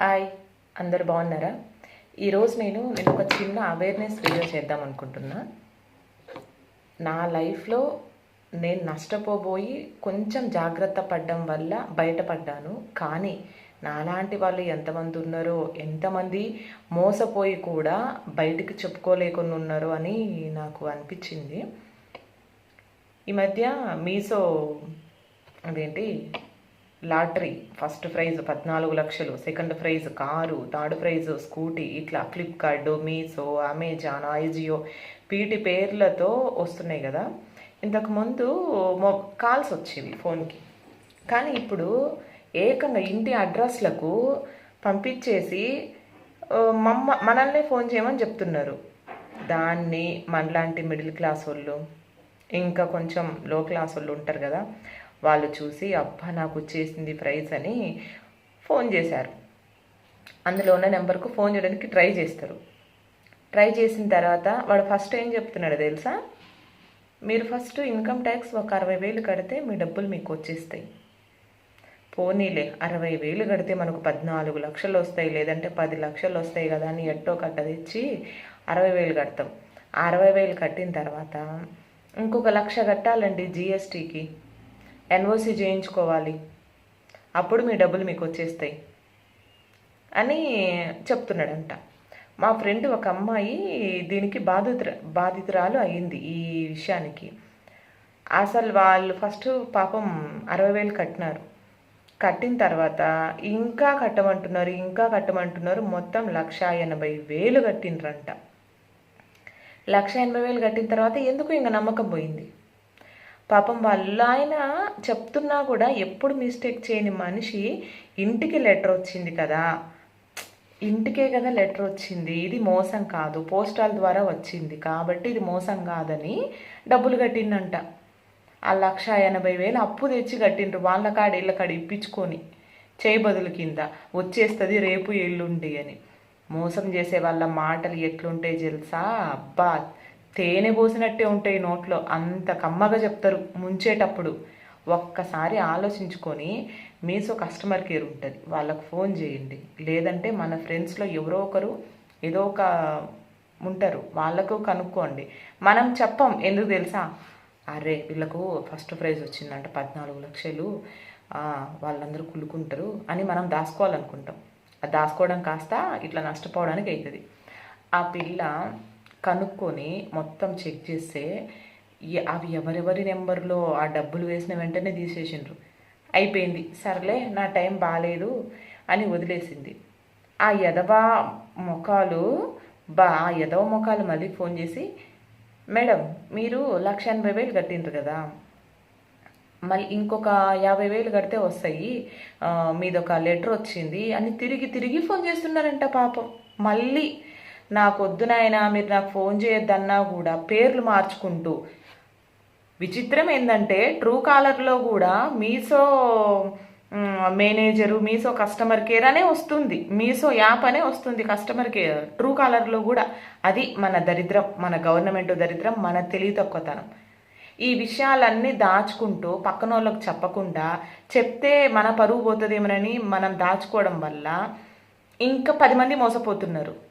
Hi అందరు బాగున్నారా? ఈరోజు నేను నేను ఒక చిన్న అవేర్నెస్ వీడియో చేద్దాం అనుకుంటున్నా. నా లైఫ్లో నేను నష్టపోబోయి కొంచెం జాగ్రత్త పడడం వల్ల బయటపడ్డాను. కానీ నాలాంటి వాళ్ళు ఎంతమంది ఉన్నారో ఎంతమంది మోసపోయి కూడా బయటికి చెప్పుకోలేకుండా ఉన్నారో అని నాకు అనిపించింది. ఈ మధ్య మీసో అదేంటి లాటరీ ఫస్ట్ ప్రైజ్ పద్నాలుగు లక్షలు second prize car third prize scooty ఇట్లా ఫ్లిప్కార్ట్ మీసో అమెజాన్ ఐజియో వీటి పేర్లతో వస్తున్నాయి కదా. ఇంతకుముందు మొ కాల్స్ వచ్చేవి ఫోన్కి. కానీ ఇప్పుడు ఏకంగా ఇంటి అడ్రస్లకు పంపించేసి మమ్మ మనల్నే ఫోన్ చేయమని చెప్తున్నారు. దాన్ని మనలాంటి మిడిల్ క్లాస్ వాళ్ళు ఇంకా కొంచెం లో క్లాస్ వాళ్ళు ఉంటారు కదా వాళ్ళు చూసి అబ్బా నాకు వచ్చేసింది ప్రైజ్ అని ఫోన్ చేశారు. అందులో ఉన్న నెంబర్కు ఫోన్ చేయడానికి ట్రై చేస్తారు. ట్రై చేసిన తర్వాత వాడు ఫస్ట్ ఏం చెప్తున్నాడు తెలుసా? మీరు ఫస్ట్ ఇన్కమ్ ట్యాక్స్ ఒక అరవై వేలు కడితే మీ డబ్బులు మీకు వచ్చేస్తాయి. పోనీలే అరవై వేలు కడితే మనకు పద్నాలుగు లక్షలు వస్తాయి లేదంటే పది లక్షలు వస్తాయి కదా అని ఎట్టో కట్ట తెచ్చి అరవై వేలు కడతాం. ఆ అరవై వేలు కట్టిన తర్వాత ఇంకొక లక్ష కట్టాలండి జిఎస్టీకి ఎన్ఓసి చేయించుకోవాలి. అప్పుడు మీ డబ్బులు మీకు వచ్చేస్తాయి అని చెప్తున్నాడంట. మా ఫ్రెండ్ ఒక అమ్మాయి దీనికి బాధితుర బాధితురాలు అయింది ఈ విషయానికి. అసలు వాళ్ళు ఫస్ట్ పాపం అరవై వేలు కట్టినారు. కట్టిన తర్వాత ఇంకా కట్టమంటున్నారు ఇంకా కట్టమంటున్నారు మొత్తం లక్ష ఎనభై వేలు కట్టిండ్రంట. లక్ష ఎనభై వేలు కట్టిన తర్వాత ఎందుకు ఇంకా నమ్మకం పోయింది? పాపం వాళ్ళు ఆయన చెప్తున్నా కూడా ఎప్పుడు మిస్టేక్ చేయని మనిషి ఇంటికి లెటర్ వచ్చింది కదా. ఇంటికే కదా లెటర్ వచ్చింది. ఇది మోసం కాదు. పోస్టాల్ ద్వారా వచ్చింది. కాబట్టి ఇది మోసం కాదని డబ్బులు కట్టిందంట. ఆ లక్ష ఎనభై వేలు అప్పు తెచ్చి కట్టిండ్రు. వాళ్ళ కాడ ఇళ్ళ కాడ ఇప్పించుకొని చేయి బదులు కింద వచ్చేస్తుంది రేపు ఎల్లుండి అని. మోసం చేసే వాళ్ళ మాటలు ఎట్లుంటాయి తెలుసా? అబ్బా! తేనె పోసినట్టే ఉంటాయి నోట్లో. అంత కమ్మగా చెప్తారు ముంచేటప్పుడు. ఒక్కసారి ఆలోచించుకొని మీసో కస్టమర్ కేర్ ఉంటుంది. వాళ్ళకు ఫోన్ చేయండి. లేదంటే మన ఫ్రెండ్స్లో ఎవరో ఒకరు ఏదో ఒక ఉంటారు. వాళ్ళకు కనుక్కోండి. మనం చెప్పం. ఎందుకు తెలుసా? అరే వీళ్ళకు ఫస్ట్ ప్రైజ్ వచ్చిందంట పద్నాలుగు లక్షలు. వాళ్ళందరూ కులుకుంటారు అని మనం దాచుకోవాలనుకుంటాం. అది దాచుకోవడం కాస్త ఇట్లా నష్టపోవడానికి అవుతుంది ఆ పిల్ల కనుక్కొని మొత్తం చెక్ చేస్తే అవి ఎవరెవరి నెంబర్లో ఆ డబ్బులు వేసిన వెంటనే తీసేసిండ్రు. అయిపోయింది. సర్లే నా టైం బాగాలేదు అని వదిలేసింది. ఆ ఎదవ మొఖాలు బా ఆ ఎదవ మొఖాలు మళ్ళీ ఫోన్ చేసి మేడం మీరు లక్ష ఎనభై వేలు కట్టిండ్రు కదా. మళ్ళీ ఇంకొక యాభై వేలు కడితే వస్తాయి. మీదొక లెటర్ వచ్చింది అని తిరిగి తిరిగి ఫోన్ చేస్తున్నారంట పాపం. మళ్ళీ నాకు వద్దునైనా మీరు నాకు ఫోన్ చేయొద్దన్నా కూడా పేర్లు మార్చుకుంటూ. విచిత్రం ఏంటంటే ట్రూ కాలర్లో కూడా Meesho manager Meesho customer care అనే వస్తుంది. మీసో యాప్ అనే వస్తుంది కస్టమర్ కేర్ ట్రూ కాలర్లో కూడా. అది మన దరిద్రం మన గవర్నమెంట్ దరిద్రం మన తెలివి తక్కువతనం ఈ విషయాలన్నీ దాచుకుంటూ పక్కన వాళ్ళకి చెప్పకుండా చెప్తే మన పరువు పోతుందేమోనని మనం దాచుకోవడం వల్ల ఇంకా పది మంది మోసపోతున్నారు.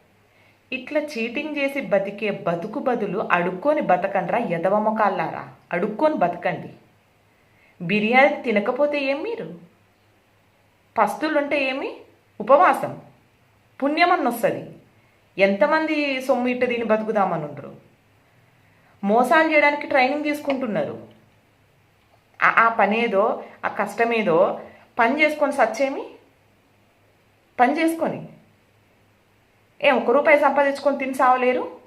ఇట్లా చీటింగ్ చేసి బతికే బతుకు బదులు అడుక్కొని బతకండ్రా ఎదవ మొకాలారా అడుక్కొని బతకండి. బిర్యానీ తినకపోతే ఏం మీరు? పస్తులుంటే ఏమి? ఉపవాసం. పుణ్యమన్న వస్తుంది ఎంతమంది సొమ్ము ఇట్ట దీన్ని బతుకుదామనుండ్రు? మోసాలు చేయడానికి ట్రైనింగ్ తీసుకుంటున్నారు. ఆ- ఆ పనేదో ఆ కష్టమేదో పని చేసుకొని సచ్చేమి? పని చేసుకొని. ఏ ఒక్క రూపాయి సంపాదించుకొని తిని సావలేరు?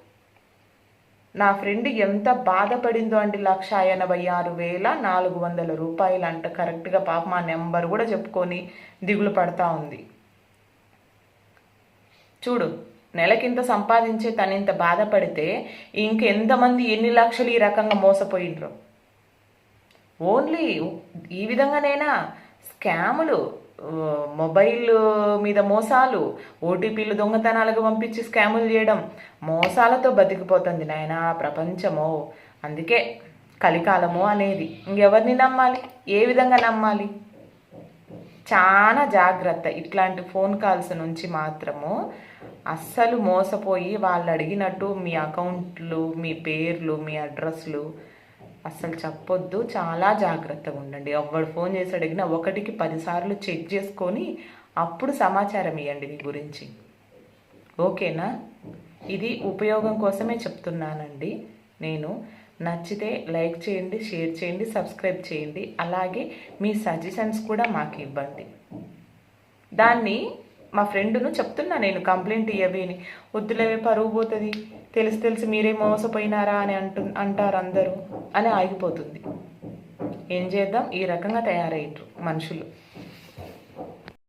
నా ఫ్రెండ్ ఎంత బాధపడిందో అండి లక్ష ఎనభై ఆరు వేల నాలుగు వందల రూపాయలు అంట. కరెక్ట్గా పాప మా నెంబర్ కూడా చెప్పుకొని దిగులు పడతా ఉంది. చూడు నెలకింత సంపాదించే తను ఇంత బాధపడితే ఇంకెంతమంది ఎన్ని లక్షలు ఈ రకంగా మోసపోయిండ్రు? ఓన్లీ ఈ విధంగానైనా స్కాములు మొబైల్ మీద మోసాలు ఓటీపీలు దొంగతనాలకు పంపించి స్కాములు చేయడం మోసాలతో బతికిపోతుంది నాయన ప్రపంచమో. అందుకే కలికాలము అనేది ఇంకెవరిని నమ్మాలి? ఏ విధంగా నమ్మాలి? చాలా జాగ్రత్త. ఇట్లాంటి ఫోన్ కాల్స్ నుంచి మాత్రము అస్సలు మోసపోయి వాళ్ళు అడిగినట్టు మీ అకౌంట్లు మీ పేర్లు మీ అడ్రస్లు అస్సలు చెప్పొద్దు. చాలా జాగ్రత్తగా ఉండండి. ఎవడు ఫోన్ చేసి అడిగినా ఒకటికి పదిసార్లు చెక్ చేసుకొని అప్పుడు సమాచారం ఇవ్వండి మీ గురించి. ఓకేనా? ఇది ఉపయోగం కోసమే చెప్తున్నానండి. నేను నచ్చితే లైక్ చేయండి షేర్ చేయండి సబ్స్క్రైబ్ చేయండి. అలాగే మీ సజెషన్స్ కూడా మాకు ఇవ్వండి. దాన్ని మా ఫ్రెండ్ను చెప్తున్నా నేను కంప్లైంట్ ఇవ్వవి అని. వద్దులేవే పరువు పోతుంది. తెలిసి తెలిసి మీరే మోసపోయినారా అని అంటు అంటారు అందరూ అని ఆగిపోతుంది. ఏం చేద్దాం? ఈ రకంగా తయారయ్యారు మనుషులు.